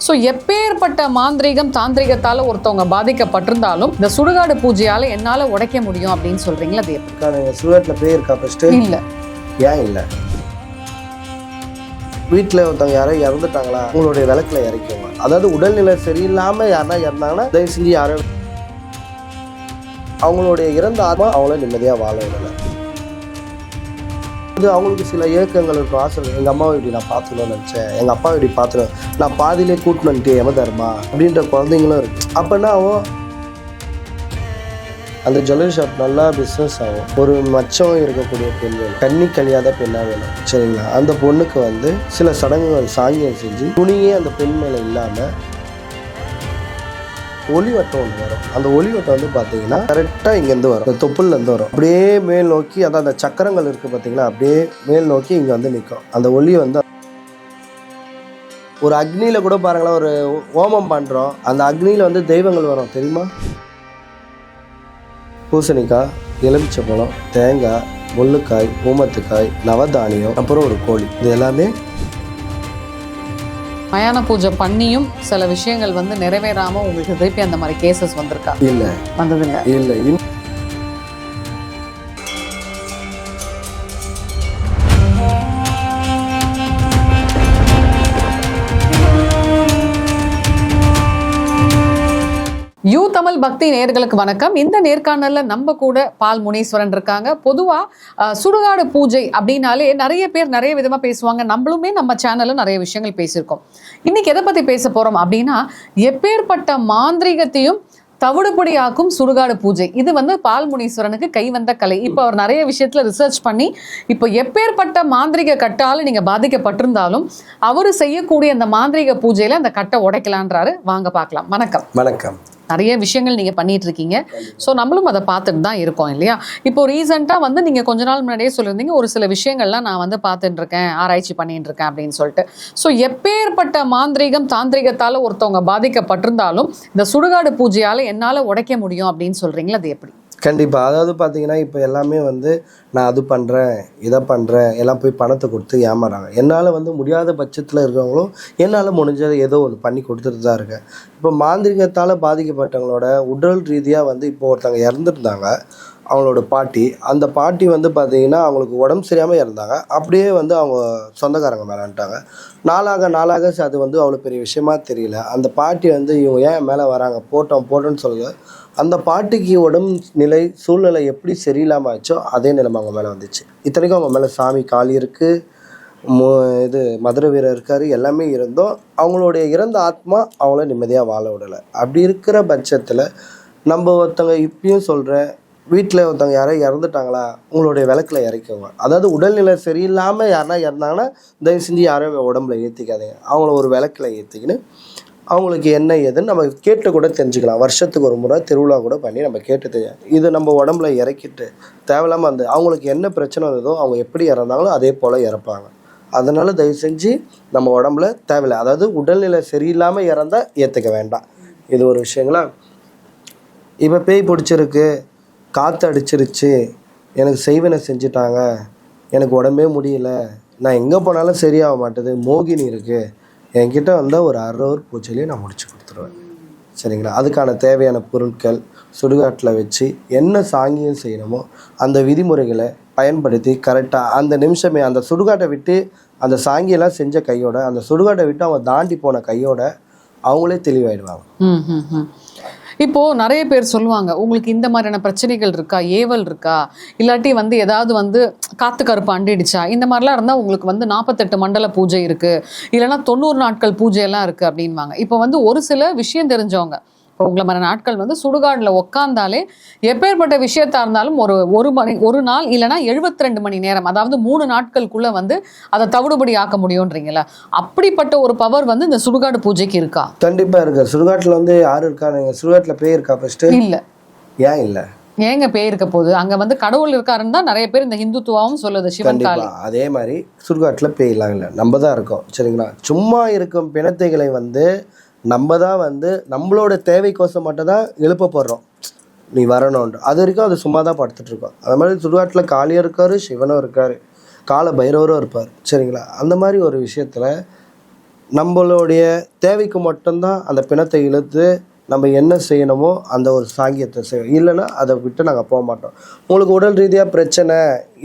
So எப்பேற்பட்ட மாந்திரீகம் தாந்திரிகத்தால ஒருத்தவங்க பாதிக்கப்பட்டிருந்தாலும் இந்த சுடுகாடு பூஜையால என்னால உடைக்க முடியும் அப்படின்னு சொல்றீங்களா அது எப்படி? சுடுகாட்டில் பேய் இருக்கா ஃபஸ்ட்டு இல்ல. ஏன் இல்லை? வீட்டில் ஒருத்தவங்க யாரோ இறந்துட்டாங்களா உங்களுடைய விளக்கில் இறக்கிங்க அதாவது உடல்நிலை சரியில்லாமல் யாருன்னா இறந்தாங்கன்னா தயவு செஞ்சு யாரும் அவங்களுடைய இறந்த ஆத்மா அவங்கள நிம்மதியாக வாழ விடலை. இது அவங்களுக்கு சில ஏக்கங்கள் இருக்கும் ஆசை இருக்கும். எங்கள் அம்மாவை இப்படி நான் பார்த்துக்கணும்னு நினச்சேன். எங்கள் அப்பாவை இப்படி பார்த்துக்கணும். நான் பாதியிலே கூட்டின்னு வந்துட்டு எம தருமா அப்படின்ற குழந்தைங்களும் இருக்கு. அப்போனா அவன் அந்த ஜுவல்லரி ஷாப் நல்லா பிஸ்னஸ் ஆகும். ஒரு மச்சம் இருக்கக்கூடிய பெண் வேணும். கண்ணி கழியாத பெண்ணாக வேணும். சரிங்களா? அந்த பொண்ணுக்கு வந்து சில சடங்குகள் சாங்கியம் செஞ்சு துணியே அந்த பெண் மேலே இல்லாமல் ஒளிவட்டம் ஒன்று வரும். அந்த ஒளிவட்டம் வந்து பார்த்தீங்கன்னா கரெக்டாக இங்கேருந்து வரும். இந்த தொப்புள்லேருந்து வரும். அப்படியே மேல் நோக்கி அதான் அந்த சக்கரங்கள் இருக்குது பார்த்தீங்களா அப்படியே மேல் நோக்கி இங்கே வந்து நிற்கும் அந்த ஒளி வந்து ஒரு அக்னியில் கூட பாருங்களேன் ஒரு ஹோமம் பண்ணுறோம் அந்த அக்னியில் வந்து தெய்வங்கள் வரும். தெரியுமா? பூசணிக்காய் எலுமிச்சப்பழம் தேங்காய் முள்ளுக்காய் ஊமத்துக்காய் நவதானியம் அப்புறம் ஒரு கோழி. இது எல்லாமே மயான பூஜை பண்ணியும் சில விஷயங்கள் வந்து நிறைவேறாம உங்களுக்கு திருப்பி அந்த மாதிரி கேசஸ் வந்திருக்கா? இல்லை. வந்ததுங்க. இல்லை. பக்தி நேர்களுக்கு வணக்கம். இந்த நேர்காணல்ல நம்ம கூட பால் முனீஸ்வரன் இருக்காங்க. பொதுவா சுடுகாடு பூஜை அப்படின்னாலே நிறைய பேர் நிறைய விதமா பேசுவாங்க. நம்மளுமே நம்ம சேனல்ல நிறைய விஷயங்கள் பேசியிருக்கோம். இன்னைக்கு எதை பத்தி பேச போறோம் அப்படின்னா எப்பேற்பட்ட மாந்திரீகத்தையும் தவிடுபடியாக்கும் சுடுகாடு பூஜை. இது வந்து பால் முனீஸ்வரனுக்கு கை வந்த கலை. இப்போ அவர் நிறைய விஷயத்துல ரிசர்ச் பண்ணி இப்போ எப்பேற்பட்ட மாந்திரிக கட்டால நீங்க பாதிக்கப்பட்டிருந்தாலும் அவர் செய்யக்கூடிய அந்த மாந்திரிக பூஜையில அந்த கட்டை உடைக்கலான்றாரு. வாங்க பார்க்கலாம். வணக்கம். வணக்கம். நிறைய விஷயங்கள் நீங்கள் பண்ணிட்டு இருக்கீங்க ஸோ நம்மளும் அதை பார்த்துட்டு தான் இருக்கோம் இல்லையா? இப்போ ரீசெண்டாக வந்து நீங்கள் கொஞ்ச நாள் முன்னாடியே சொல்லியிருந்தீங்க ஒரு சில விஷயங்கள்லாம் நான் வந்து பார்த்துட்டு இருக்கேன் ஆராய்ச்சி பண்ணிட்டு இருக்கேன் அப்படின்னு சொல்லிட்டு. ஸோ எப்பேற்பட்ட மாந்திரீகம் தாந்திரிகத்தால் ஒருத்தவங்க பாதிக்கப்பட்டிருந்தாலும் இந்த சுடுகாடு பூஜையால் என்னால் உடைக்க முடியும் அப்படின்னு சொல்கிறீங்களா அது எப்படி? கண்டிப்பாக அதாவது பார்த்தீங்கன்னா இப்போ எல்லாமே வந்து நான் அது பண்ணுறேன் இதை பண்ணுறேன் எல்லாம் போய் பணத்தை கொடுத்து ஏமாறாங்க. என்னால் வந்து முடியாத பட்சத்தில் இருக்கிறவங்களும் என்னால் முடிஞ்சதை ஏதோ ஒன்று பண்ணி கொடுத்துட்டு தான் இருக்கேன். இப்போ மாந்திரிகத்தால் பாதிக்கப்பட்டவங்களோட உடல் ரீதியாக வந்து இப்போ ஒருத்தவங்க இறந்துருந்தாங்க அவங்களோட பாட்டி. அந்த பாட்டி வந்து பார்த்தீங்கன்னா அவங்களுக்கு உடம்பு சரியாமல் இறந்தாங்க. அப்படியே வந்து அவங்க சொந்தக்காரங்க மேலான்ட்டாங்க நாளாக நாளாக அது வந்து அவ்வளோ பெரிய விஷயமா தெரியல. அந்த பாட்டி வந்து இவங்க ஏன் மேலே வராங்க? போட்டோம் போட்டோன்னு சொல்லுங்கள் அந்த பாட்டிக்கு உடம்பு நிலை சூழ்நிலை எப்படி சரியில்லாமல் ஆச்சோ அதே நிலைமை அவங்க மேலே வந்துச்சு. இத்தனைக்கும் அவங்க மேலே சாமி காளி இருக்குது மு இது மதுரை வீரர் இருக்காரு எல்லாமே இருந்தோம் அவங்களுடைய இறந்த ஆத்மா அவங்கள நிம்மதியாக வாழ விடலை. அப்படி இருக்கிற பட்சத்தில் நம்ம ஒருத்தவங்க இப்பயும் சொல்கிறேன் வீட்டில் ஒருத்தவங்க யாரோ இறந்துட்டாங்களா உங்களுடைய விளக்கில் இறக்கிங்க அதாவது உடல்நிலை சரியில்லாமல் யாருன்னா இறந்தாங்கன்னா தயவு செஞ்சு யாரும் உடம்புல ஏற்றிக்காதீங்க அவங்கள ஒரு விளக்கில் ஏற்றிக்கின்னு அவங்களுக்கு என்ன ஏதுன்னு நம்ம கேட்டு கூட தெரிஞ்சுக்கலாம். வருஷத்துக்கு ஒரு முறை திருவிழா கூட பண்ணி நம்ம கேட்டு தெரியும் இது நம்ம உடம்புல இறக்கிட்டு தேவையில்லாமல் அந்த அவங்களுக்கு என்ன பிரச்சனை வந்ததோ அவங்க எப்படி இறந்தாங்களோ அதே போல் இறப்பாங்க. அதனால் தயவு செஞ்சு நம்ம உடம்புல தேவையில்லை. அதாவது உடல்நிலை சரியில்லாமல் இறந்தால் ஏற்றுக்க வேண்டாம். இது ஒரு விஷயங்களா? இப்போ பேய் பிடிச்சிருக்கு காற்று அடிச்சிருச்சு எனக்கு செய்வனை செஞ்சுட்டாங்க எனக்கு உடம்பே முடியல நான் எங்கே போனாலும் சரியாக மாட்டுது மோகினி இருக்குது என்கிட்ட வந்தால் ஒரு அரை ஹவர் பூஜையிலேயே நான் முடிச்சு கொடுத்துருவேன். சரிங்களா? அதுக்கான தேவையான பொருட்கள் சுடுகாட்டில் வச்சு என்ன சாங்கியம் செய்யணுமோ அந்த விதிமுறைகளை பயன்படுத்தி கரெக்டாக அந்த நிமிஷமே அந்த சுடுகாட்டை விட்டு அந்த சாங்கியெல்லாம் செஞ்ச கையோட அந்த சுடுகாட்டை விட்டு அவங்க தாண்டி போன கையோட அவங்களே தெளிவாயிடுவாங்க. இப்போது நிறைய பேர் சொல்லுவாங்க உங்களுக்கு இந்த மாதிரியான பிரச்சனைகள் இருக்கா? ஏவல் இருக்கா? இல்லாட்டி வந்து ஏதாவது வந்து காத்து கருப்பு அண்டிடுச்சா? இந்த மாதிரிலாம் இருந்தால் உங்களுக்கு வந்து நாற்பத்தெட்டு மண்டல பூஜை இருக்கு. இல்லைன்னா தொண்ணூறு நாட்கள் பூஜை எல்லாம் இருக்கு அப்படின்வாங்க. இப்போ வந்து ஒரு சில விஷயம் தெரிஞ்சவங்க உங்களை மாதிரி நாட்கள் வந்து சுடுகாட்டில் உக்காந்தாலே எப்பேற்பட்ட விஷயத்தா இருந்தாலும் ஒரு ஒரு மணி ஒரு நாள் இல்லைன்னா 72 ரெண்டு மணி நேரம் அதாவது மூணு நாட்களுக்குள்ள வந்து அதை தவிடுபடி ஆக்க முடியுன்றீங்களா அப்படிப்பட்ட ஒரு பவர் வந்து இந்த சுடுகாடு பூஜைக்கு இருக்கா? கண்டிப்பாக இருக்கு. சுடுகாட்டில் வந்து யார் இருக்கா நீங்கள் சுடுகாட்டில் பேய் இருக்கா ஃபஸ்ட்டு இல்ல. ஏன் இல்லை? ஏங்க பேய் இருக்க போகுது? அங்க வந்து கடவுள் இருக்காருன்னு தான் நிறைய பேர் இந்த ஹிந்துத்துவாவும் சொல்லுது சிவன் காளி அதே மாதிரி சுடுகாட்டில் பேயெல்லாம் இல்லை. நம்ம தான் இருக்கோம். சரிங்களா? சும்மா இருக்கும் பிணத்தைகளை வந்து நம்ம தான் வந்து நம்மளோட தேவைக்கோசம் மட்டும் தான் எழுப்பப்படுறோம். நீ வரணும்ன்ற. அது வரைக்கும் அது சும்மா தான் படுத்துட்டு இருக்கோம் அது மாதிரி சுடுகாட்டில் காளியும் இருக்காரு சிவனும் இருக்காரு. கால பைரவரும் இருப்பார். சரிங்களா? அந்த மாதிரி ஒரு விஷயத்தில் நம்மளுடைய தேவைக்கு மட்டும்தான் அந்த பிணத்தை இழுத்து நம்ம என்ன செய்யணுமோ அந்த ஒரு சாங்கியத்தை செய்வோம் இல்லைன்னா அதை விட்டு நாங்கள் போக மாட்டோம். உங்களுக்கு உடல் ரீதியாக பிரச்சனை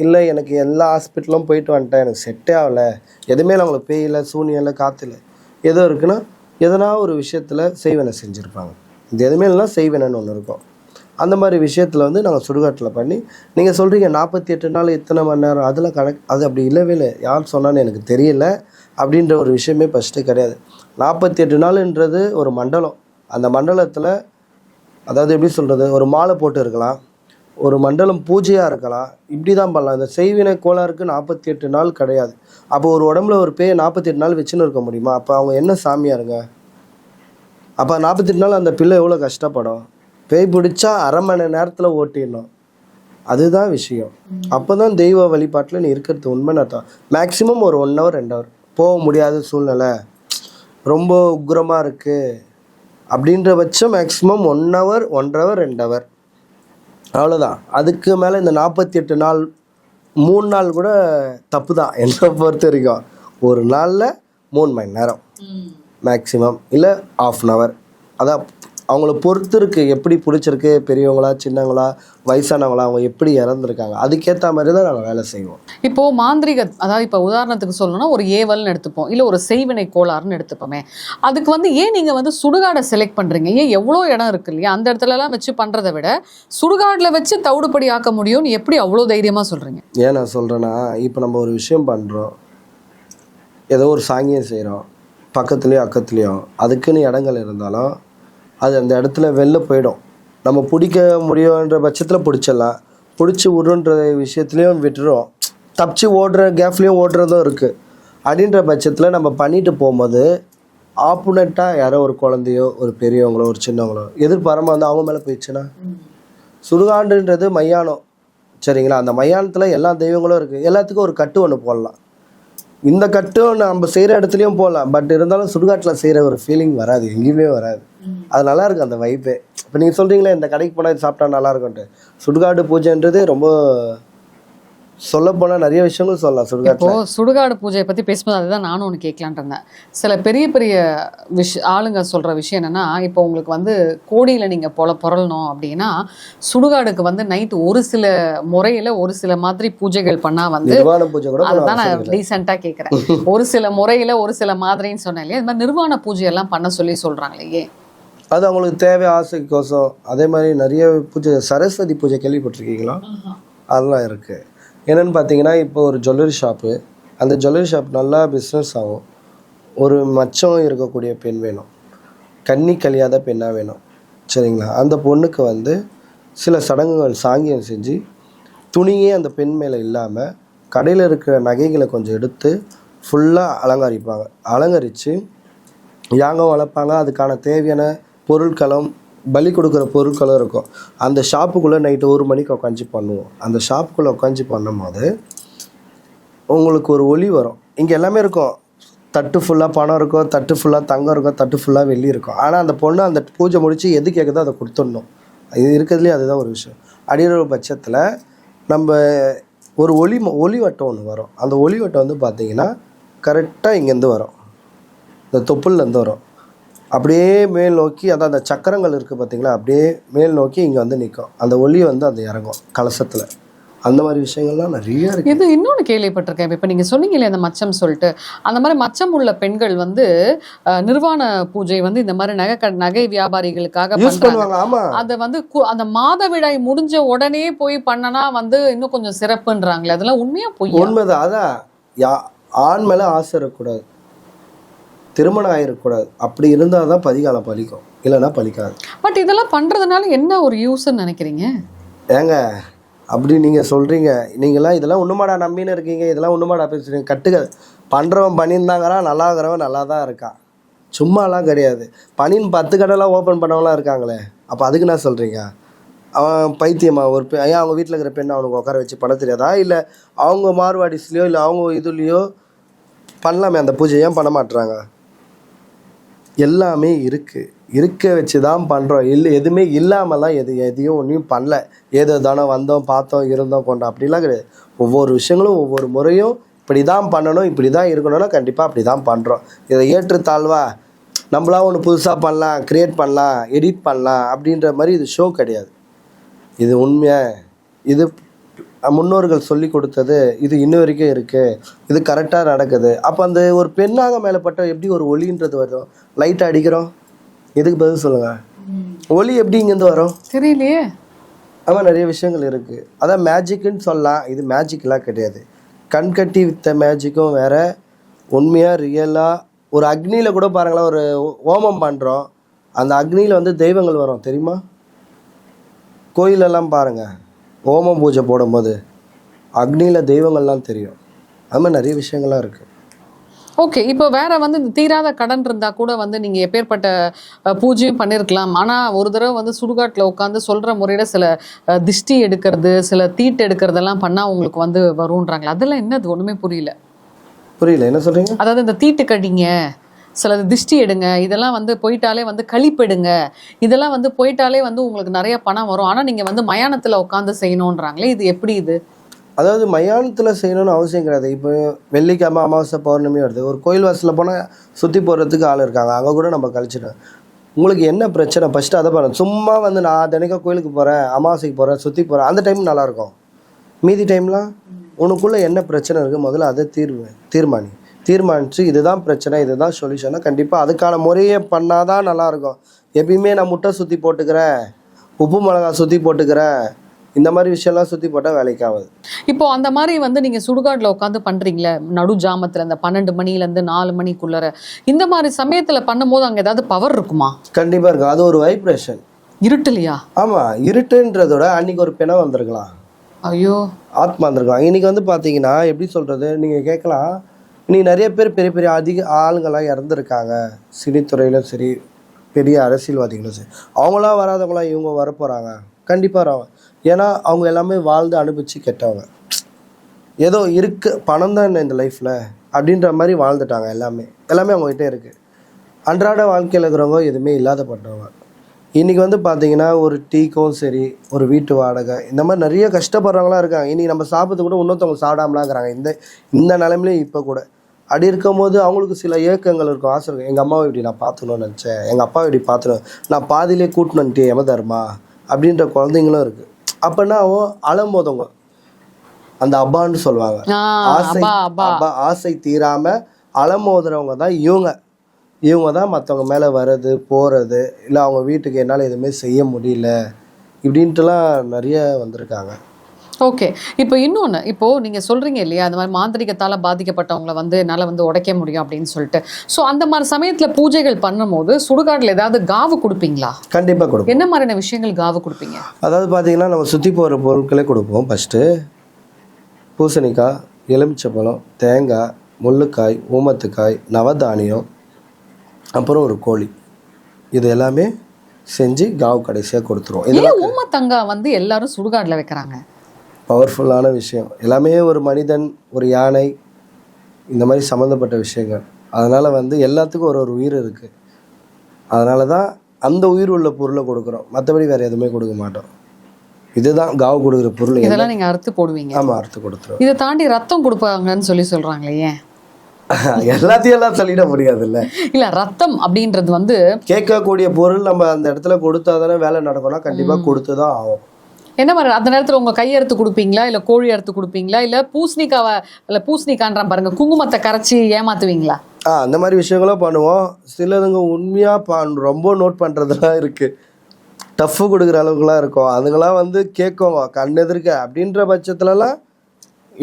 இல்லை எனக்கு எல்லா ஹாஸ்பிட்டலும் போயிட்டு வந்துட்டேன் எனக்கு செட்டே ஆகலை எதுவுமே நம்மளுக்கு உங்களுக்கு பேய் இல்லை சூனியம் இல்லை காற்று இல்லை. ஏதோ இருக்குன்னா எதனா ஒரு விஷயத்தில் செய்வனை செஞ்சுருப்பாங்க. இது எதுவுமே இல்லைனா செய்வனைன்னு ஒன்று இருக்கும். அந்த மாதிரி விஷயத்தில் வந்து நாங்கள் சுடுகாட்டில் பண்ணி நீங்கள் சொல்கிறீங்க நாற்பத்தி எட்டு நாள் இத்தனை மணி நேரம் அதில் கணக்கு அது அப்படி இல்லவே இல்லை. யார் சொன்னான்னு எனக்கு தெரியல. அப்படின்ற ஒரு விஷயமே ஃபஸ்ட்டு கிடையாது. நாற்பத்தி எட்டு நாள்ன்றது ஒரு மண்டலம். அந்த மண்டலத்தில் அதாவது எப்படி சொல்கிறது ஒரு மாலை போட்டு இருக்கலாம். ஒரு மண்டலம் பூஜையாக இருக்கலாம். இப்படி தான் பண்ணலாம். இந்த செய்வினை கோளாறுக்கு நாற்பத்தி எட்டு நாள் கிடையாது. அப்போ ஒரு உடம்புல ஒரு பேய் நாற்பத்தெட்டு நாள் வச்சுன்னு இருக்க முடியுமா? அப்போ அவங்க என்ன சாமியாருங்க? அப்போ நாற்பத்தெட்டு நாள் அந்த பிள்ளை எவ்வளோ கஷ்டப்படும்? பேய் பிடிச்சா அரை மணி நேரத்தில் ஓட்டிடணும். அதுதான் விஷயம். அப்போ தான் தெய்வ வழிபாட்டில் நீ இருக்கிறது உண்மைன்னு அர்த்தம். மேக்ஸிமம் ஒரு ஒன் ஹவர் ரெண்டு ஹவர் போக முடியாத சூழ்நிலை. ரொம்ப உக்ரமாக இருக்குது அப்படின்ற பட்சம் மேக்ஸிமம் ஒன் ஹவர் ஒன்றரை ஹவர் ரெண்டு ஹவர் அவ்வளோதான் அதுக்கு மேலே இந்த நாற்பத்தி எட்டு நாள் மூணு நாள் கூட தப்பு தான் என்னை பொறுத்த வரைக்கும். ஒரு நாளில் மூணு மணி நேரம். மேக்ஸிமம் இல்லை ஆஃப் அன் ஹவர் அதான் அவங்கள பொறுத்து இருக்கு எப்படி பிடிச்சிருக்கு பெரியவங்களா சின்னவங்களா வயசானவங்களா அவங்க எப்படி இறந்துருக்காங்க. அதுக்கேற்ற மாதிரி தான் நாங்கள் வேலை செய்வோம். இப்போ மாந்திரிக அதாவது இப்போ உதாரணத்துக்கு சொல்லணும்னா ஒரு ஏவல்னு எடுத்துப்போம். இல்லை ஒரு செய்வினை கோளாறுன்னு எடுத்துப்போமே. அதுக்கு வந்து ஏன் நீங்கள் வந்து சுடுகாடை செலக்ட் பண்ணுறீங்க ஏன் எவ்வளோ இடம் இருக்கு இல்லையா? அந்த இடத்துலலாம் வச்சு பண்ணுறதை விட சுடுகாட்டில் வச்சு தவிடுபடி ஆக்க முடியும்னு எப்படி அவ்வளோ தைரியமாக சொல்கிறீங்க ஏன் நான் சொல்கிறேன்னா இப்போ நம்ம ஒரு விஷயம் பண்ணுறோம் ஏதோ ஒரு சாங்கியம் செய்கிறோம் பக்கத்துலேயோ அக்கத்துலேயோ அதுக்குன்னு இடங்கள் இருந்தாலும் அது அந்த இடத்துல வெளில போயிடும். நம்ம பிடிக்க முடியுன்ற பட்சத்தில் பிடிச்சிடலாம். பிடிச்சி விடுன்ற விஷயத்துலையும் விட்டுரும். தப்பிச்சு ஓடுற கேப்லேயும் ஓடுறதும் இருக்குது அப்படின்ற பட்சத்தில் நம்ம பண்ணிட்டு போகும்போது ஆப்போனண்ட்டாக யாரோ ஒரு குழந்தையோ ஒரு பெரியவங்களோ ஒரு சின்னவங்களோ எதிர்பாராமல் வந்து அவங்க மேலே போயிடுச்சுன்னா? சுடுகாண்டுன்றது மையானம் சரிங்களா? அந்த மையானத்தில் எல்லா தெய்வங்களும் இருக்குது எல்லாத்துக்கும் ஒரு கட்டு ஒன்று போடலாம். இந்த கட்டும் நம்ம செய்கிற இடத்துலையும் போடலாம் பட் இருந்தாலும் சுடுகாட்டில் செய்கிற ஒரு ஃபீலிங் வராது. எங்கேயுமே வராது. அது நல்லா இருக்கு அந்த வைப்பே இப்போ நீங்கள் சொல்கிறீங்களே இந்த கடைக்கு போனால் இது சாப்பிட்டா நல்லா இருக்கும்ட்டு சுடுகாடு பூஜைன்றது ரொம்ப சொல்லப்போனால் நிறைய விஷயங்கள் சொல்லலாம் இப்போ சுடுகாட்டில் சுடுகாடு பூஜையை பற்றி பேசும்போது அதுதான் நானும் ஒன்று கேட்கலான்ட்டு இருந்தேன். சில பெரிய பெரிய விஷ ஆளுங்க சொல்கிற விஷயம் என்னென்னா இப்போ உங்களுக்கு வந்து கோடியில் நீங்கள் பொல புரளணும் அப்படின்னா சுடுகாடுக்கு வந்து நைட் ஒரு சில முறையில் ஒரு சில மாதிரி பூஜைகள் பண்ணால் வந்து பூஜை கூட அதுதான் நான் டீசெண்டாக கேட்குறேன் ஒரு சில முறையில் ஒரு சில மாதிரின்னு சொன்னேன் இல்லையா? இது மாதிரி நிர்வாண பூஜையெல்லாம் பண்ண சொல்லி சொல்கிறாங்களே அது அவங்களுக்கு தேவை ஆசைக்கோசம். அதே மாதிரி நிறைய பூஜை சரஸ்வதி பூஜை கேள்விப்பட்டிருக்கீங்களா? அதெல்லாம் இருக்குது என்னென்னு பார்த்தீங்கன்னா இப்போ ஒரு ஜுவல்லரி ஷாப்பு அந்த ஜுவல்லரி ஷாப் நல்லா பிஸ்னஸ் ஆகும். ஒரு மச்சம் இருக்கக்கூடிய பெண் வேணும். கன்னி கழியாத பெண்ணாக வேணும். சரிங்களா? அந்த பொண்ணுக்கு வந்து சில சடங்குகள் சாங்கியம் செஞ்சு துணியே அந்த பெண் மேலே இல்லாமல் கடையில் இருக்கிற நகைகளை கொஞ்சம் எடுத்து ஃபுல்லாக அலங்கரிப்பாங்க. அலங்கரித்து யாகம் வளர்ப்பாங்க. அதுக்கான தேவையான பொருட்களும் பலி கொடுக்குற பொருட்களும் இருக்கும். அந்த ஷாப்புக்குள்ளே நைட்டு ஒரு மணிக்கு உட்காந்து பண்ணுவோம். அந்த ஷாப்புக்குள்ளே உட்காந்து பண்ணும்போது உங்களுக்கு ஒரு ஒளி வரும். இங்கே எல்லாமே இருக்கும். தட்டு ஃபுல்லாக பணம் இருக்கும் தட்டு ஃபுல்லாக தங்கம் இருக்கும் தட்டு ஃபுல்லாக வெள்ளி இருக்கும். ஆனால் அந்த பொண்ணு அந்த பூஜை முடித்து எது கேட்குதோ அதை கொடுத்துடணும். இது இருக்கிறதுலே அதுதான் ஒரு விஷயம். அப்படின்ற ஒரு பட்சத்தில் நம்ம ஒரு ஒளி ம- ஒளி வட்டம் ஒன்று வரும். அந்த ஒளி வட்டம் வந்து பார்த்திங்கன்னா கரெக்டாக இங்கேருந்து வரும். இந்த தொப்புள்லேருந்து வரும். அப்படியே மேல் நோக்கி அதான் அந்த சக்கரங்கள் இருக்குது பார்த்தீங்களா அப்படியே மேல் நோக்கி இங்கே வந்து நிற்கும் அந்த ஒளி வந்து அது இறங்கும் கலசத்தில். அந்த மாதிரி விஷயங்கள்லாம் நிறைய இது இன்னொன்று கேள்விப்பட்டிருக்கேன். இப்போ நீங்கள் சொன்னீங்களே அந்த மச்சம் சொல்லிட்டு. அந்த மாதிரி மச்சம் உள்ள பெண்கள் வந்து நிர்வாண பூஜை வந்து இந்த மாதிரி நகை க- நகை வியாபாரிகளுக்காக பண்ணுவாங்க அதை வந்து அந்த மாதவிடாய் முடிஞ்ச உடனே போய் பண்ணனா வந்து இன்னும் கொஞ்சம் சிறப்புன்றாங்களே. அதெல்லாம் உண்மையா பொய்யா? உண்மைதான். அதான் யா ஆண் மேலே ஆசை இருக்கக்கூடாது. திருமணம் ஆகிருக்கக்கூடாது அப்படி இருந்தால் தான் பதிகாலம் பலிக்கும். இல்லைன்னா பலிக்காது. பட் இதெல்லாம் பண்றதுனால என்ன ஒரு யூஸ்ன்னு நினைக்கிறீங்க? ஏங்க அப்படி நீங்கள் சொல்கிறீங்க நீங்களாம் இதெல்லாம் ஒன்றுமாடா நம்பின்னு இருக்கீங்க. இதெல்லாம் ஒன்றுமாடா பேசுகிறீங்க கட்டுக்க பண்ணுறவன் பண்ணியிருந்தாங்கிறான் நல்லா இருக்கிறவன் நல்லா தான் இருக்கான். சும்மாலாம் கிடையாது. பனின்னு பத்து கடைலாம் ஓப்பன் பண்ணவங்களாம் இருக்காங்களே. அப்போ அதுக்கு என்ன சொல்கிறீங்க அவன் பைத்தியமா? ஒரு பெ ஏன் அவங்க வீட்டில் இருக்கிற பெண்ணை அவனுக்கு உட்கார வச்சு பண்ண தெரியாதா? இல்லை அவங்க மார்வாடிஸ்லேயோ இல்லை அவங்க இதுலேயோ பண்ணலாமே அந்த பூஜை. ஏன் பண்ண மாட்றாங்க? எல்லாமே இருக்குது இருக்க வச்சு தான் பண்ணுறோம் இல்லை எதுவுமே இல்லாமலாம் எது எதையும் ஒன்றையும் பண்ணல. ஏதோ தானே வந்தோம் பார்த்தோம் இருந்தோம் கொண்டோம். அப்படிலாம் கிடையாது. ஒவ்வொரு விஷயங்களும் ஒவ்வொரு முறையும் இப்படி தான் பண்ணணும் இப்படி தான் இருக்கணும்னா கண்டிப்பாக அப்படி தான் பண்ணுறோம் இதை ஏற்றுத்தாழ்வா நம்மளா ஒன்று புதுசாக பண்ணலாம் க்ரியேட் பண்ணலாம் எடிட் பண்ணலாம் அப்படின்ற மாதிரி இது ஷோ கிடையாது. இது உண்மையாக இது முன்னோர்கள் சொல்லி கொடுத்தது இது இன்ன வரைக்கும் இருக்குது இது கரெக்டாக நடக்குது. அப்போ அந்த ஒரு பெண்ணாக மேலே பட்ட எப்படி ஒரு ஒளின்றது வரும் லைட் அடிக்கிறோம். இதுக்கு பதில் சொல்லுங்கள் ஒளி எப்படி இங்கேருந்து வரும்? தெரியலையே. ஆமாம் நிறைய விஷயங்கள் இருக்குது அதான் மேஜிக்குன்னு சொல்லலாம். இது மேஜிக்லாம் கிடையாது. கண்கட்டி வித்த மேஜிக்கும் வேற. உண்மையாக ரியலாக ஒரு அக்னியில் கூட பாருங்களேன் ஒரு ஹோமம் பண்ணுறோம் அந்த அக்னியில் வந்து தெய்வங்கள் வரும். தெரியுமா? கோயிலெல்லாம் பாருங்கள் ஹோமம் பூஜை போடும்போது அக்னியில் தெய்வங்கள்லாம் தெரியும். அது மாதிரி நிறைய விஷயங்கள்லாம் இருக்குது ஓகே இப்போ வேற வந்து இந்த தீராத கடன் இருந்தா கூட வந்து நீங்க எப்பேற்பட்ட பூஜையும் பண்ணியிருக்கலாம் ஆனா ஒரு தடவை வந்து சுடுகாட்டுல உட்காந்து சொல்ற முறையில சில திஷ்டி எடுக்கிறது சில தீட்டு எடுக்கிறதெல்லாம் பண்ணா உங்களுக்கு வந்து வரும்ன்றாங்களா? அதெல்லாம் என்னது? ஒண்ணுமே புரியல. புரியல. என்ன சொல்கிறீங்க அதாவது இந்த தீட்டு கடிங்க. சிலது திஷ்டி எடுங்க இதெல்லாம் வந்து போயிட்டாலே வந்து கழிப்பெடுங்க இதெல்லாம் வந்து போயிட்டாலே வந்து உங்களுக்கு நிறைய பணம் வரும். ஆனால் நீங்கள் வந்து மயானத்தில் உட்காந்து செய்யணுன்றாங்களே இது எப்படி இது? அதாவது மயானத்தில் செய்யணும்னு அவசியம் கிடையாது. இப்போ வெள்ளிக்கிழமை அமாவாசை பௌர்ணமி வருது. ஒரு கோயில் வாசலில் போனால் சுற்றி போகிறதுக்கு ஆள் இருக்காங்க. அங்கே கூட நம்ம கழிச்சிடும் உங்களுக்கு என்ன பிரச்சனை? ஃபஸ்ட்டு அதை பாருங்கள் சும்மா வந்து நான் தினைக்கும் கோயிலுக்கு போகிறேன் அமாவாசைக்கு போகிறேன் சுற்றி போகிறேன் அந்த டைம் நல்லாயிருக்கும் மீதி டைம்லாம் உனக்குள்ளே என்ன பிரச்சனை இருக்குது முதல்ல அதை தீர்வு தீர்மானி. தீர்மானித்து இதுதான் பிரச்சனை இதுதான் சொல்யூஷனா கண்டிப்பாக அதுக்கான முறையை பண்ணாதான் நல்லாயிருக்கும். எப்பயுமே நான் முட்டை சுற்றி போட்டுக்கிறேன் உப்பு மிளகா சுற்றி போட்டுக்கிறேன் இந்த மாதிரி விஷயம்லாம் சுற்றி போட்டால் வேலைக்கு ஆகுது இப்போ அந்த மாதிரி வந்து நீங்க சுடுகாட்டுல உட்காந்து பண்றீங்களே நடு ஜாமத்துல இந்த பன்னெண்டு மணில இருந்து நாலு மணிக்குள்ளர இந்த மாதிரி சமயத்துல பண்ணும்போது அங்க ஏதாவது பவர் இருக்குமா? கண்டிப்பாக இருக்கும். அது ஒரு வைப்ரேஷன் இருட்டுலையா? ஆமாம் இருட்டுன்றதோட அன்னைக்கு ஒரு பிணம் வந்திருக்கலாம். ஐயோ. ஆத்மா வந்திருக்கலாம். இன்னைக்கு வந்து பார்த்தீங்கன்னா எப்படி சொல்கிறது நீங்கள் கேட்கலாம் இன்னைக்கு நிறைய பேர் பெரிய பெரிய அதிக ஆளுங்களாம் இறந்துருக்காங்க. சினித்துறையிலும் சரி பெரிய அரசியல்வாதிகளும் சரி. அவங்களாம் வராதவங்களாம் இவங்க வரப்போகிறாங்க கண்டிப்பாக வராங்க ஏன்னா அவங்க எல்லாமே வாழ்ந்து அனுபவிச்சு கெட்டவங்க. ஏதோ இருக்கு பணம் தான் என்ன இந்த லைஃப்பில் அப்படின்ற மாதிரி வாழ்ந்துட்டாங்க எல்லாமே. எல்லாமே அவங்ககிட்ட இருக்குது அன்றாட வாழ்க்கையில் இருக்கிறவங்க எதுவுமே இல்லாத பண்ணுறவங்க இன்றைக்கி வந்து பார்த்தீங்கன்னா ஒரு டீக்கும் சரி ஒரு வீட்டு வாடகை இந்த மாதிரி நிறைய கஷ்டப்படுறவங்களாம் இருக்காங்க. இன்றைக்கி நம்ம சாப்பிட்றது கூட இன்னொருத்தவங்க சாப்பிடாமலாம் இருக்கிறாங்க இந்த இந்த நிலைமையிலே இப்போ கூட. அப்படி இருக்கும்போது அவங்களுக்கு சில ஏக்கங்கள் இருக்கும் ஆசை இருக்கும். எங்கள் அம்மாவை இப்படி நான் பார்த்துக்கணும்னு நினச்சேன். எங்கள் அப்பாவை இப்படி பார்த்துணும் நான் பாதியிலே கூட்டினு வந்துட்டேன் யமதர்மா அப்படின்ற குழந்தைங்களும் இருக்குது அப்போனா அவன் அலம்போதவங்க அந்த அப்பான்னு சொல்லுவாங்க. ஆசை ஆசை தீராம அலமோதுறவங்க தான் இவங்க. இவங்க தான் மற்றவங்க மேலே வர்றது போகிறது இல்லை அவங்க வீட்டுக்கு என்னால் எதுவுமே செய்ய முடியல இப்படின்ட்டுலாம் நிறைய வந்திருக்காங்க. ஓகே. இப்போ இன்னொன்று இப்போ நீங்க சொல்றீங்க இல்லையா அந்த மாதிரி மாந்திரிகத்தால பாதிக்கப்பட்டவங்கள வந்து என்னால வந்து உடைக்க முடியும் அப்படின்னு சொல்லிட்டு. ஸோ அந்த மாதிரி சமயத்துல பூஜைகள் பண்ணும்போது சுடுகாட்டுல ஏதாவது காவு கொடுப்பீங்களா? கண்டிப்பாக கொடுப்போம். என்ன மாதிரியான விஷயங்கள் காவு கொடுப்பீங்க? அதாவது பார்த்தீங்கன்னா நம்ம சுற்றி போகிற பொருட்களே கொடுப்போம். ஃபஸ்ட்டு பூசணிக்காய் எலுமிச்சப்பழம் தேங்காய் முள்ளுக்காய் ஊமத்துக்காய் நவதானியம் அப்புறம் ஒரு கோழி. இது எல்லாமே செஞ்சு காவு கடைசியாக கொடுத்துருவோம். இது ஏன் ஊமத்தங்கா வந்து எல்லாரும் சுடுகாட்டுல வைக்கிறாங்க? பவர்ஃபுல்லான விஷயம். எல்லாமே ஒரு மனிதன் ஒரு யானை இந்த மாதிரி சம்மந்தப்பட்ட விஷயங்கள். அதனால் வந்து எல்லாத்துக்கும் ஒரு ஒரு உயிர் இருக்குது அதனால தான் அந்த உயிர் உள்ள பொருளை கொடுக்குறோம். மற்றபடி வேறு எதுவுமே கொடுக்க மாட்டோம். இதுதான் காவு கொடுக்குற பொருள். இதெல்லாம் நீங்க அறுத்து போடுவீங்க. ஆமாம் அறுத்து கொடுத்துருவோம். இதை தாண்டி ரத்தம் கொடுப்பாங்கன்னு சொல்லி சொல்றாங்களே ஏன்? எல்லாத்தையும் எல்லாம் சொல்லிட முடியாதுல்ல. இல்ல ரத்தம் அப்படின்றது வந்து கேட்கக்கூடிய பொருள் நம்ம அந்த இடத்துல கொடுத்தா தானே வேலை நடக்கும்னா கண்டிப்பாக கொடுத்து தான் ஆகும். என்ன மாதிரி அந்த நேரத்துல உங்க கையறுத்து கொடுப்பீங்களா? இல்ல கோழி அறுத்து கொடுப்பீங்களா? இல்ல பூசணிக்காவை இல்ல பூசணிக்கான்றான் பாருங்க குங்குமத்தை கரைச்சி ஏமாத்துவீங்களா? ஆ அந்த மாதிரி விஷயங்களும் பண்ணுவோம். சிலதுங்க உண்மையாக பா ரொம்ப நோட் பண்ணுறதுலாம் இருக்குது டஃப்பு கொடுக்குற அளவுக்குலாம் இருக்கும். அதுங்களாம் வந்து கேட்கும் கண் எதிர்க்க அப்படின்ற பட்சத்துலலாம்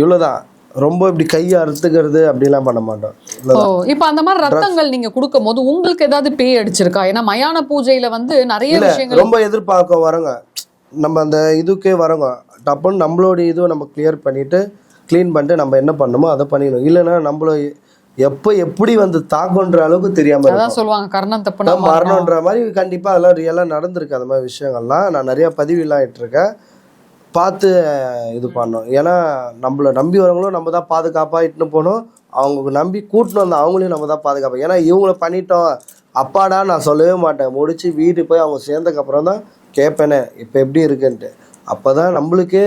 இவ்வளோதான் ரொம்ப இப்படி கையை அறுத்துக்கிறது அப்படிலாம் பண்ண மாட்டோம். இப்ப அந்த மாதிரி ரத்தங்கள் நீங்க கொடுக்கும் போது உங்களுக்கு ஏதாவது பேய் அடிச்சிருக்கா? ஏன்னா மயான பூஜையில வந்து நிறைய விஷயங்கள் ரொம்ப எதிர்பார்க்க வரோங்க. நம்ம அந்த இதுக்கே வரோங்க. டப்புன்னு நம்மளோட இதுவை நம்ம கிளியர் பண்ணிவிட்டு க்ளீன் பண்ணிட்டு நம்ம என்ன பண்ணணுமோ அதை பண்ணிடணும். இல்லைன்னா நம்மள எப்போ எப்படி வந்து தாக்குன்ற அளவுக்கு இருக்கும் அதான் சொல்லுவாங்க கர்ணம் தப்புனா நான் மரணன்ற மாதிரி கண்டிப்பாக அதெல்லாம் ரியலாக நடந்திருக்கு அந்த மாதிரி விஷயங்கள்லாம். நான் நிறையா பதிவுலாம் இட்டிருக்கேன். பார்த்து இது பண்ணோம் ஏன்னா நம்மளை நம்பி வரவங்களும் நம்ம தான் பாதுகாப்பாக இட்டுன்னு போகணும். அவங்க நம்பி கூட்டின்னு வந்த அவங்களையும் நம்ம தான் பாதுகாப்போம் ஏன்னா இவங்கள பண்ணிட்டோம். அப்பாடா நான் சொல்லவே மாட்டேன். முடிச்சு வீட்டுக்கு போய் அவங்க சேர்ந்ததுக்கப்புறம் தான் கேட்பேனே இப்போ எப்படி இருக்குன்ட்டு. அப்போ தான் நம்மளுக்கே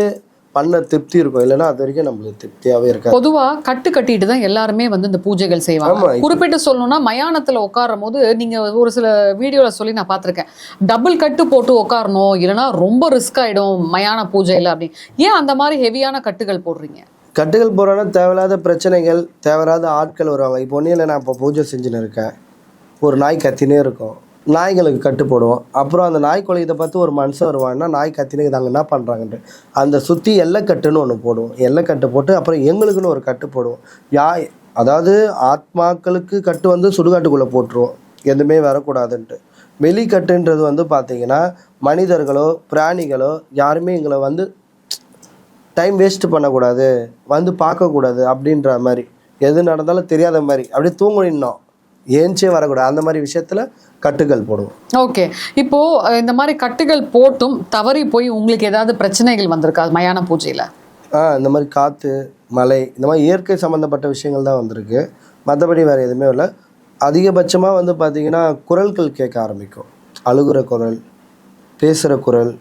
பண்ண திருப்தி இருக்கும். இல்லைன்னா அது வரைக்கும் நம்மளுக்கு திருப்தியாவே இருக்காது. பொதுவா கட்டு கட்டிட்டு தான் எல்லாருமே வந்து இந்த பூஜைகள் செய்வாங்க. குறிப்பிட்டு சொல்லணும்னா மயானத்துல உட்காரும் போது நீங்க ஒரு சில வீடியோல சொல்லி நான் பார்த்திருக்கேன். டபுள் கட்டு போட்டு உட்காரணும் இல்லைன்னா ரொம்ப ரிஸ்க் ஆயிடும் மயான பூஜையில அப்படி ஏன் அந்த மாதிரி ஹெவியான கட்டுகள் போடுறீங்க? கட்டுகள் போகிறோன்னா தேவையில்லாத பிரச்சனைகள் தேவையில்லாத ஆட்கள் வருவாங்க. இப்போ ஒன்றும் இல்லை நான் இப்போ பூஜை செஞ்சுன்னு இருக்கேன். ஒரு நாய் கத்தினே இருக்கும். நாய்களுக்கு கட்டு போடுவோம் அப்புறம் அந்த நாய் கொலையத்தை பார்த்து ஒரு மனுஷன் வருவாங்கன்னா நாய் கத்தினுக்கு இதாங்க என்ன பண்ணுறாங்கன்ட்டு அந்த சுற்றி எல்லைக்கட்டுன்னு ஒன்று போடுவோம். எல்லைக்கட்டு போட்டு அப்புறம் எங்களுக்குன்னு ஒரு கட்டு போடுவோம். யா அதாவது ஆத்மாக்களுக்கு கட்டு வந்து சுடுகாட்டுக்குள்ளே போட்டுருவோம். எதுவுமே வரக்கூடாதுன்ட்டு. வெளிக்கட்டுன்றது வந்து பார்த்தீங்கன்னா மனிதர்களோ பிராணிகளோ யாருமே எங்களை வந்து டைம் வேஸ்ட்டு பண்ணக்கூடாது. வந்து பார்க்கக்கூடாது அப்படின்ற மாதிரி. எது நடந்தாலும் தெரியாத மாதிரி. அப்படியே தூங்கணும் ஏஞ்சே வரக்கூடாது. அந்த மாதிரி விஷயத்தில் கட்டுகள் போடுவோம். ஓகே. இப்போ இந்த மாதிரி கட்டுகள் போட்டும் தவறி போய் உங்களுக்கு ஏதாவது பிரச்சனைகள் வந்திருக்கா? மயான பூஜையில? ஆ இந்த மாதிரி காற்று மழை இந்த மாதிரி இயற்கை சம்மந்தப்பட்ட விஷயங்கள் தான் வந்திருக்கு. மற்றபடி வேறு எதுவுமே இல்லை. அதிகபட்சமாக வந்து பார்த்திங்கன்னா குரல்கள் கேட்க ஆரம்பிக்கும். அழுகுற குரல் பேசுகிற குரல்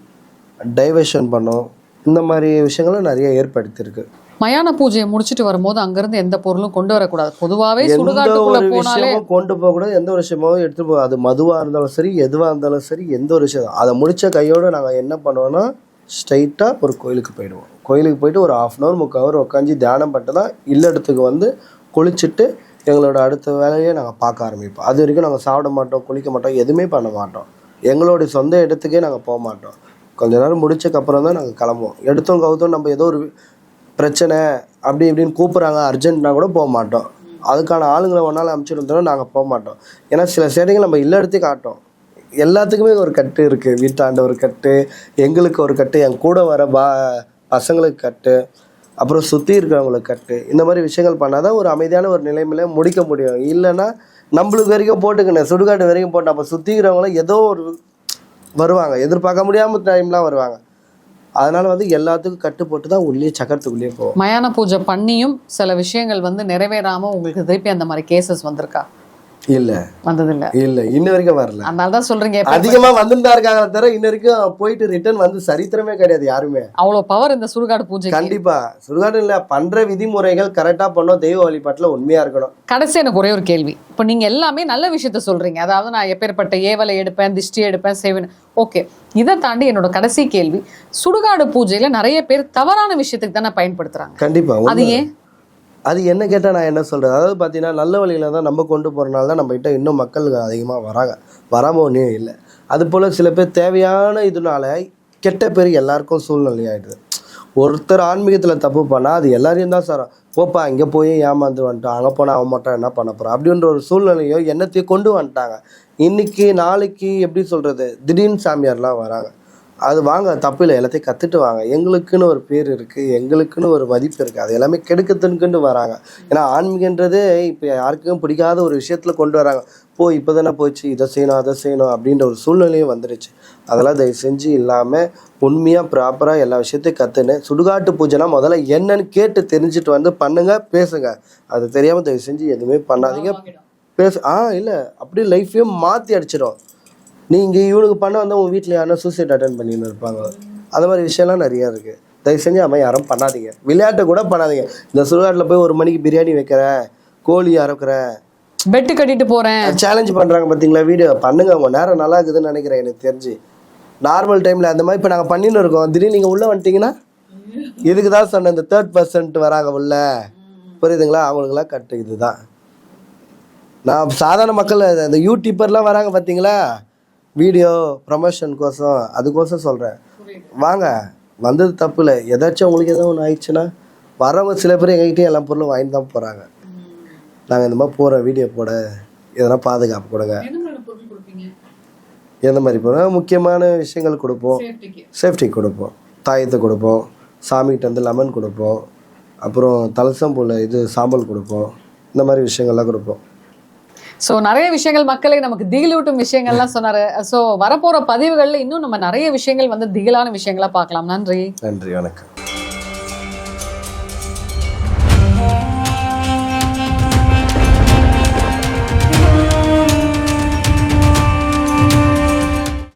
டைவர்ஷன் பண்ணும். இந்த மாதிரி விஷயங்களும் நிறைய ஏற்படுத்தியிருக்கு. மயான பூஜையை முடிச்சிட்டு வரும்போது அங்கிருந்து எந்த பொருளும் கொண்டு வரக்கூடாது. எந்த சுடுகாட்டுக்குள்ள போனாலே கொண்டு போகக்கூடாது. எந்த ஒரு விஷயமும் எடுத்துட்டு போக அது மதுவாக இருந்தாலும் சரி எதுவாக இருந்தாலும் சரி எந்த ஒரு விஷயம் அதை முடிச்ச கையோடு நாங்கள் என்ன பண்ணுவோம்னா ஸ்ட்ரைட்டாக ஒரு கோயிலுக்கு போயிடுவோம். கோயிலுக்கு போயிட்டு ஒரு ஆஃப் அன் ஹவர் முக்கால் ஹவர் உட்காந்து தியானம் பண்ணிட்டு தான் இல்லடத்துக்கு வந்து குளிச்சுட்டு எங்களோட அடுத்த வேலையை நாங்கள் பார்க்க ஆரம்பிப்போம். அது வரைக்கும் நாங்கள் சாப்பிட மாட்டோம் குளிக்க மாட்டோம் எதுவுமே பண்ண மாட்டோம். எங்களுடைய சொந்த இடத்துக்கே நாங்கள் போக மாட்டோம். கொஞ்ச நேரம் முடிச்சக்கப்புறம் தான் நாங்கள் கிளம்புவோம். எடுத்தோம் கவுத்தோம் நம்ம ஏதோ ஒரு பிரச்சனை அப்படி இப்படின்னு கூப்பிட்றாங்க அர்ஜென்ட்னா கூட போக மாட்டோம். அதுக்கான ஆளுங்களை ஒன்றால் அனுப்பிச்சிருந்தோம் நாங்கள் போக மாட்டோம். ஏன்னா சில சேடைகள் நம்ம இல்லை இடத்தையும் காட்டும். எல்லாத்துக்குமே ஒரு கட்டு இருக்குது வீட்டாண்ட ஒரு கட்டு எங்களுக்கு ஒரு கட்டு என் கூட வர பா பசங்களுக்கு கட்டு அப்புறம் சுற்றி இருக்கிறவங்களுக்கு கட்டு. இந்த மாதிரி விஷயங்கள் பண்ணால் தான் ஒரு அமைதியான ஒரு நிலைமையில முடிக்க முடியும். இல்லைன்னா நம்மளுக்கு வரைக்கும் போட்டுக்கணும். சுடுகாட்டு வரைக்கும் போட்டு அப்போ சுற்றிக்கிறவங்களும் ஏதோ ஒரு வருவாங்க. எதிர்பார்க்க முடியாமல் டைம்லாம் வருவாங்க. அதனால வந்து எல்லாத்துக்கும் கட்டு போட்டு தான் உள்ளே சக்கரத்துக்குள்ளேயே போகும் மயான பூஜை பண்ணியும் சில விஷயங்கள் வந்து நிறைவேறாம உங்களுக்கு திருப்பி அந்த மாதிரி கேசஸ் வந்திருக்கா? இல்லை. வந்ததில்ல. இல்லை இன்ன வரைக்கும் வரல. அதனால தான் சொல்றீங்க அதிகமா வந்துட்டு தான் இருக்காங்க தவிர இன்ன வரைக்கும் போயிட்டு ரிட்டர்ன் வந்து சரித்திரமே கிடையாது யாருமே. அவ்வளவு பவர் இந்த சுடுகாடு பூஜை கண்டிப்பா. சுடுகாடு இல்ல பண்ற விதிமுறைகள் கரெக்டா பண்ணோம். தெய்வ வழிபாட்டுல உண்மையா இருக்கணும். கடைசி எனக்கு ஒரே ஒரு கேள்வி. இப்போ நீங்க எல்லாமே நல்ல விஷயத்த சொல்றீங்க. அதாவது நான் எப்பேற்பட்ட ஏவலை எடுப்பேன் திஷ்டி எடுப்பேன் செய்வேன் ஓகே. இதை தாண்டி என்னோட கடைசி கேள்வி சுடுகாடு பூஜையில நிறைய பேர் தவறான விஷயத்துக்கு தானே பயன்படுத்துறாங்க. கண்டிப்பா. அது. ஏன்? அது என்ன கேட்டால் நான் என்ன சொல்கிறேன் அதாவது பார்த்தீங்கன்னா நல்ல வழியில் தான் நம்ம கொண்டு போகிறனால தான் நம்மகிட்ட இன்னும் மக்கள் அதிகமாக வராங்க. வராமல் ஒன்றும் இல்லை. அது போல் சில பேர் தேவையான இதனால கெட்ட பேர் எல்லாருக்கும் சூழ்நிலையாயிடுது ஒருத்தர் ஆன்மீகத்தில் தப்பு பண்ணால் அது எல்லாரையும் தான் சார் போப்பா இங்கே போய் ஏமாந்து வந்துட்டான் அங்கே போனால் அவன் மட்டும் என்ன பண்ண போகிறான் அப்படின்ற ஒரு சூழ்நிலையோ எண்ணத்தையும் கொண்டு வந்துட்டாங்க. இன்றைக்கி நாளைக்கு எப்படி சொல்கிறது திடீர்னு சாமியார்லாம் வராங்க. அது வாங்க தப்பு இல்லை எல்லாத்தையும் கற்றுட்டு வாங்க. எங்களுக்குன்னு ஒரு பேர் இருக்குது எங்களுக்குன்னு ஒரு மதிப்பு இருக்குது அது எல்லாமே கெடுக்கத்துக்குன்னு வராங்க. ஏன்னா ஆன்மீகன்றது இப்போ யாருக்கும் பிடிக்காத ஒரு விஷயத்தில் கொண்டு வராங்க. போ இப்போ தானே போச்சு. இதை செய்யணும் அதை செய்யணும் அப்படின்ற ஒரு சூழ்நிலையும் வந்துருச்சு. அதெல்லாம் தயவு செஞ்சு இல்லாமல் உண்மையாக ப்ராப்பராக எல்லா விஷயத்தையும் கற்றுன்னு சுடுகாட்டு பூஜைனா முதல்ல என்னன்னு கேட்டு தெரிஞ்சுட்டு வந்து பண்ணுங்க பேசுங்க. அது தெரியாமல் தயவு செஞ்சு எதுவுமே பண்ணாதீங்க. பேச ஆ இல்லை. அப்படியே லைஃப்பையும் மாற்றி அடிச்சிடும் நீங்கள் இவனுக்கு பண்ண வந்தால் உங்கள் வீட்டில் யாரும் சூசைட் அட்டன் பண்ணின்னு இருப்பாங்க. அந்த மாதிரி விஷயம்லாம் நிறையா இருக்குது தயவு செஞ்சு அது மாதிரி யாரும் பண்ணாதீங்க. விளையாட்டை கூட பண்ணாதீங்க. இந்த சுடுகாட்டில் போய் ஒரு மணிக்கு பிரியாணி வைக்கிறேன் கோழி அறுக்கிறேன் பெட்டு கட்டிட்டு போறேன். சேலஞ்ச் பண்ணுறாங்க பார்த்தீங்களா வீடியோ? பண்ணுங்க. உங்கள் நேரம் நல்லா இருக்குதுன்னு நினைக்கிறேன் எனக்கு தெரிஞ்சு. நார்மல் டைமில் அந்த மாதிரி இப்போ நாங்கள் பண்ணின்னு இருக்கோம். திடீர்னு நீங்கள் உள்ளே வந்துட்டீங்கன்னா இதுக்கு தான் சொன்னேன் இந்த தேர்ட் பர்சன்ட் வராங்க உள்ள. புரியுதுங்களா? அவங்களுக்குலாம் கட்டு இதுதான். நான் சாதாரண மக்கள் அந்த யூடியூப்பர்லாம் வராங்க பார்த்தீங்களா வீடியோ ப்ரமோஷனுக்கோசம் அதுக்கோசம் சொல்கிறேன் வாங்க வந்தது தப்பு இல்லை ஏதாச்சும் உங்களுக்கு ஏதோ ஒன்று ஆயிடுச்சுன்னா வரவங்க சில பேர் எங்ககிட்டயும் எல்லா பொருளும் வாங்கிட்டு தான் போகிறாங்க நாங்கள் இந்த மாதிரி போகிறோம் வீடியோ போட எதனா பாதுகாப்பு கொடுங்க. எந்த மாதிரி போகிறோம் முக்கியமான விஷயங்கள் கொடுப்போம். சேஃப்டி கொடுப்போம். தாயத்தை கொடுப்போம். சாமிகிட்ட வந்து லெமன் கொடுப்போம். அப்புறம் தலசம் போல் இது சாம்பல் கொடுப்போம். இந்த மாதிரி விஷயங்கள்லாம் கொடுப்போம். ஸோ நிறைய விஷயங்கள் மக்களை நமக்கு திகிலூட்டும் விஷயங்கள்லாம் சொன்னாரு. ஸோ வரப்போற பதிவுகளில் இன்னும் நம்ம நிறைய விஷயங்கள் வந்து திகிலான விஷயங்களா பார்க்கலாம். நன்றி. நன்றி வணக்கம்.